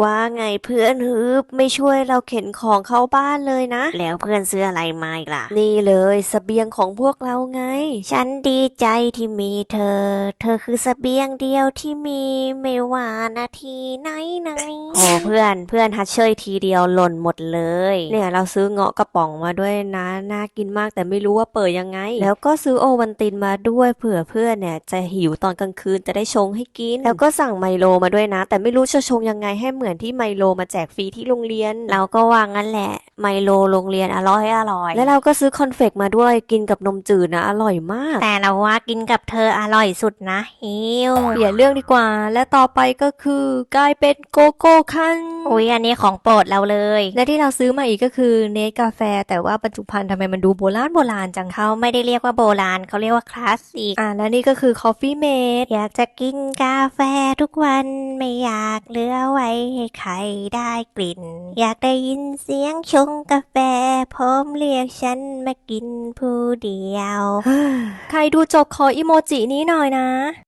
ว่าไงเพื่อนฮึบไม่ช่วยเราเข็นของเข้าบ้านเลยนะ แล้วเพื่อนซื้ออะไรมาอีกล่ะ นี่เลยสเสบียงของพวกเราไง ฉันดีใจที่มีเธอ เธอคือเสบียงเดียวที่มีไม่ว่านาทีไหนไหนโอ้เพื่อนเพื่อนฮัดเชยทีเดียวหล่นหมดเลย เนี่ยเราซื้อเงาะกระป๋องมาด้วยนะน่ากินมากแต่ไม่รู้ว่าเปิดยังไง แล้วก็ซื้อโอวันตินมาด้วยเผื่อเพื่อนเนี่ยจะหิวตอนกลางคืนจะได้ชงให้กิน แล้วก็สั่งไมโลมาด้วยนะ แต่ไม่รู้จะชงยังไงให้เหมือนที่ไมโลมาแจกฟรีที่โรงเรียน เราก็ว่างั้นแหละ ไมโลโรงเรียนอร่อยอร่อย แล้วเราก็ซื้อคอนเฟกมาด้วยกินกับนมจืดนะอร่อยมาก แต่เราว่ากินกับเธออร่อยสุดนะฮิวเปลี่ยนเรื่องดีกว่า และต่อไปก็คือกลายเป็นโกโก้คันอุ๊ยอันนี้ของโปรดเราเลย และที่เราซื้อมาอีกก็คือเนสกาแฟ แต่ว่าบรรจุภัณฑ์ทำไมมันดูโบราณโบราณจังคะเขาไม่ได้เรียกว่าโบราณเขาเรียกว่าคลาสสิกอ่าและนี่ก็คือ Coffee Mate อยากจะกินกาแฟทุกวันไม่อยากเหลือไว้ให้ใครได้กลิ่น อยากได้ยินเสียงชงกาแฟพร้อมเรียกฉันมากินผู้เดียว ใครดูจบขออีโมจินี้หน่อยนะ